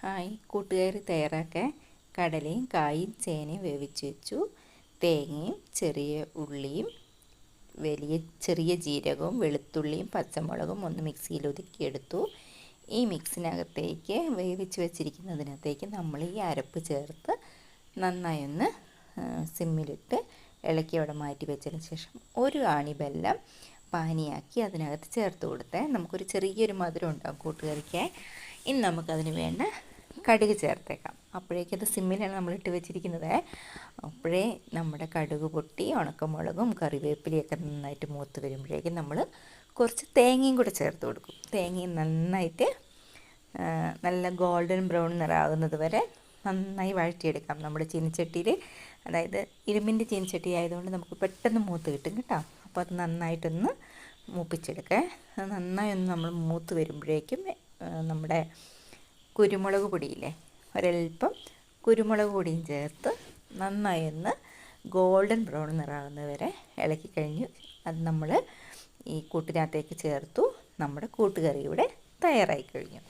Hi. കൂട്ടുകാരി തയ്യാറാക്കാൻ കടലയും കായും ചേനയും വേവിച്ച് വെച്ചു. തേങ്ങയും ചെറിയ ഉള്ളിയും വലിയ ചെറിയ ജീരകവും വെളുത്തുള്ളിയും പച്ചമുളകും ഒന്ന് മിക്സിയിൽ ഒതുക്കിയെടുത്തു ഈ മിക്സിനകത്തേക്ക് വേവിച്ച് വെച്ചിരിക്കുന്നതിനകത്തേക്ക് നമ്മൾ ഈ അരപ്പ് ചേർത്ത് നന്നായി ഒന്ന് സിമ്മിലിട്ട് ഇളക്കി അവിടെ മാറ്റി വെച്ചതിന് ശേഷം ഒരു ആണി വെല്ലം പാനിയാക്കി അതിനകത്ത് ചേർത്ത് കൊടുത്തേ. നമുക്കൊരു ചെറിയൊരു മധുരം ഉണ്ടാകും കൂട്ടുകറിക്ക് ഇനി നമുക്കതിന് വേണ്ട കടുക് ചേർത്തേക്കാം. അപ്പോഴേക്കത് സിമ്മിലാണ് നമ്മൾ ഇട്ട് വെച്ചിരിക്കുന്നത്. അപ്പോഴേ നമ്മുടെ കടുക് പൊട്ടി ഉണക്കമുളകും കറിവേപ്പിലയൊക്കെ നന്നായിട്ട് മൂത്ത് വരുമ്പോഴേക്കും നമ്മൾ കുറച്ച് തേങ്ങയും കൂടെ ചേർത്ത് കൊടുക്കും. തേങ്ങയും നന്നായിട്ട് നല്ല ഗോൾഡൻ ബ്രൗൺ നിറാകുന്നത് വരെ നന്നായി വഴറ്റിയെടുക്കാം. നമ്മുടെ ചീനിച്ചട്ടിയിൽ അതായത് ഇരുമ്പിന്റെ ചീനിച്ചട്ടി ആയതുകൊണ്ട് നമുക്ക് പെട്ടെന്ന് മൂത്ത് കിട്ടും കേട്ടോ. അപ്പോൾ അത് നന്നായിട്ടൊന്ന് മൂപ്പിച്ചെടുക്കുക നന്നായി ഒന്ന് നമ്മൾ മൂത്ത് വരുമ്പോഴേക്കും നമ്മുടെ കുരുമുളക് പൊടിയില്ലേ? ഒരൽപ്പം കുരുമുളക് പൊടിയും ചേർത്ത് നന്നായി ഒന്ന് ഗോൾഡൻ ബ്രൗൺ നിറാകുന്നത് വരെ ഇളക്കി കഴിഞ്ഞു. അത് നമ്മൾ ഈ കൂട്ടിനകത്തേക്ക് ചേർത്തു. നമ്മുടെ കൂട്ടുകറി ഇവിടെ തയ്യാറായി കഴിഞ്ഞു.